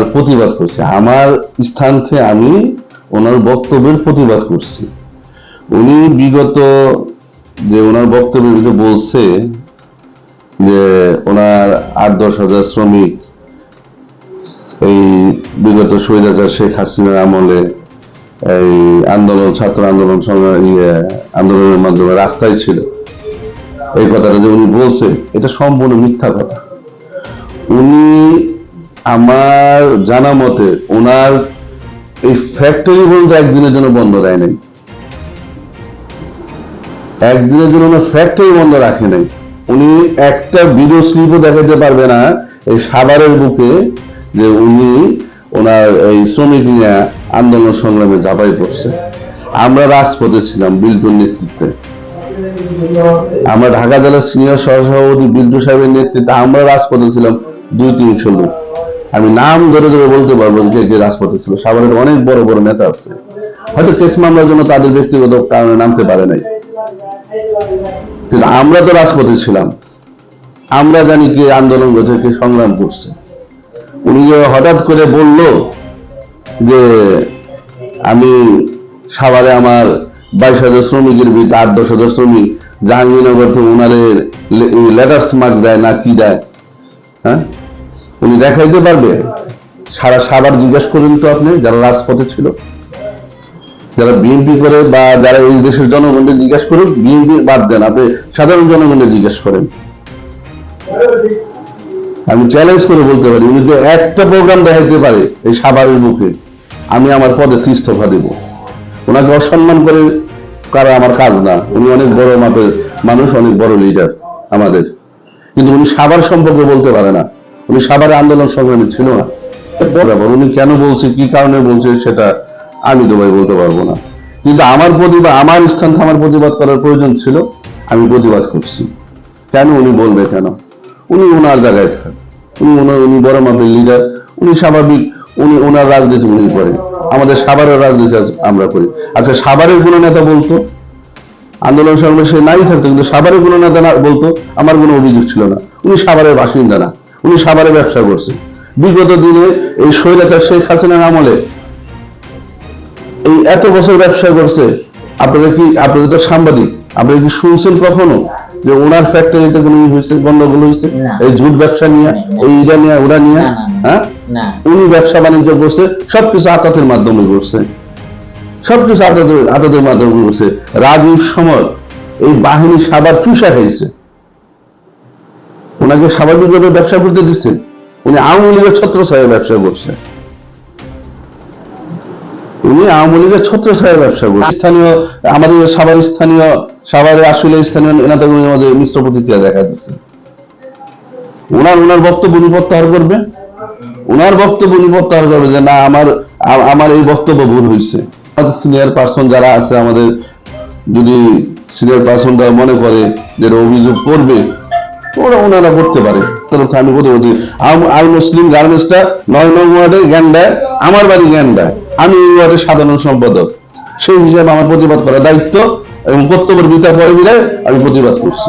ওনার প্রতিবাদ করছি। আমার স্থানকে আমি ওনার বক্তব্যের প্রতিবাদ করছি। উনি বিগত যে ওনার বক্তব্যের ভিতরে বলছে যে ওনার আট দশ হাজার শ্রমিক এই বিগত স্বৈরাচার শেখ হাসিনার আমলে এই আন্দোলন ছাত্র আন্দোলন ইয়ে, আন্দোলনের মাধ্যমে রাস্তায় ছিল। এই কথাটা যে উনি বলছে এটা সম্পূর্ণ মিথ্যা কথা। উনি আমার জানা মতে ওনার এই ফ্যাক্টরি বলতে একদিনের জন্য বন্ধ দেয় নাই। একদিনের জন্য ওনার ফ্যাক্টরি বন্ধ রাখে নাই। উনি একটা ভিডিও স্লিপও দেখাতে পারবে না এই সাভারের বুকে যে উনি ওনার এই শ্রমিক নিয়ে আন্দোলন সংগ্রামে ঝাঁপাই পড়ছে আমরা রাজপথে ছিলাম বিল্টুর নেতৃত্বে। আমরা ঢাকা জেলার সিনিয়র সহসভাপতি বিল্টু সাহেবের নেতৃত্বে আমরা রাজপথে ছিলাম দুই তিনশো লোক। আমি নাম ধরে ধরে বলতে পারব যে কে রাজপথে ছিল। সাভারের অনেক বড় বড় নেতা আছে। হয়তো কেস মামলার জন্য তাদের ব্যক্তিগত কারণে নামতে পারে নাই। কিন্তু আমরা তো রাজপথে ছিলাম। আমরা জানি কে আন্দোলন করছে, কে সংগ্রাম করছে। উনি যে হঠাৎ করে বলল যে আমি সাভারে আমার বাইশ হাজার শ্রমিকের ভিতরে আট দশ হাজার শ্রমিক জাহাঙ্গীরনগর থেকে ওনাদের লেটার মার্ক দেয় না কি দেয়? হ্যাঁ? উনি দেখাইতে পারবে? সারা সাবার জিজ্ঞেস করুন তো আপনি, যারা রাজপথে ছিল। যারা বিএনপি করে বা যারা এই দেশের জনগণকে জিজ্ঞেস করুন, বিএনপি বাদ দেন, আপনি সাধারণ জনগণকে জিজ্ঞেস করেন। আমি চ্যালেঞ্জ করে বলতে পারি, উনি যে একটা প্রোগ্রাম দেখাইতে পারে এই সাভারের মুখে। আমি আমার পদে ইস্তফা দেব। ওনাকে অসম্মান করে করা আমার কাজ না। উনি অনেক বড় মাপের মানুষ, অনেক বড় লিডার আমাদের। কিন্তু উনি সাভার সম্পর্কে বলতে পারে না। উনি সাভারে আন্দোলন সংগ্রামী ছিল না। বরাবর উনি কেন বলছে কি কারণে বলছে সেটা আমি তো ভাই বলতে পারব না। কিন্তু আমার প্রতিবাদ আমার স্থান আমার প্রতিবাদ করার প্রয়োজন ছিল আমি প্রতিবাদ করছি। কেন উনি বলবে কেন? উনি ওনার জায়গায় থাকেন। উনি ওনার উনি বড় মাপের লিডার উনি স্বাভাবিক উনি ওনার রাজনীতি উনি করেন। আমাদের সাভারের রাজনীতি আমরা করি। আচ্ছা সাভারের কোনো নেতা বলতো? আন্দোলন সংগ্রামে সে নাই থাকতো কিন্তু সাভারের কোনো নেতা না বলতো? আমার কোনো অভিযোগ ছিল না। উনি সাভারের বাসিন্দা না। উনি সাভারে ব্যবসা করছে বিগত দিনে এই স্বৈরাচার শেখ হাসিনার আমলে এই এত বছর ব্যবসা করছে আপনারা কি আপনাদের তো সাংবাদিক আপনারা কি শুনছেন কখনো যে ওনার ফ্যাক্টরিতে কোনো হয়েছে গন্ডগোল হয়েছে? এই জুট ব্যবসা নিয়ে। এই ইরা নিয়ে ওরা নিয়ে। হ্যাঁ? উনি ব্যবসা বাণিজ্য করছে সবকিছু আতাতের মাধ্যমে করছে। সবকিছু আতাতের আতাতের মাধ্যমে করছে। রাজীব সমর এই বাহিনী সাবার চুষা খাইছে। ওনাকে স্বাভাবিকভাবে ব্যবসা করতে দিচ্ছেন। উনি আওয়ামী লীগের ছত্রছায়া ব্যবসা করছে উনি আওয়ামী লীগের ছত্রছায়া ব্যবসা করছে স্থানীয়, আমাদের সাভার স্থানীয় সাভারে আসলে স্থানীয় নেতাগুলির মধ্যে মিশ্র প্রতিক্রিয়া দেখা দিচ্ছে। ওনার ওনার বক্তব্য উনি প্রত্যাহার করবে? ওনার বক্তব্য উনি প্রত্যাহার করবে যে, না, আমার আমার এই বক্তব্য ভুল হয়েছে আমাদের সিনিয়র পার্সন যারা আছে, আমাদের যদি সিনিয়র পার্সনরা মনে করে যে অভিযোগ করবে ওরা ওনারা করতে পারে। তাহলে আমি বলতে বলছি আল মুসলিম গার্মেন্টসটা নয় নং ওয়ার্ডে দেয়, আমার বাড়ি জ্ঞানডায় আমি এই ওয়ার্ডের সাধারণ সম্পাদক। সেই হিসাবে আমার প্রতিবাদ করার দায়িত্ব এবং কর্তব্যের বিতা পরে বিদায় আমি প্রতিবাদ করছি।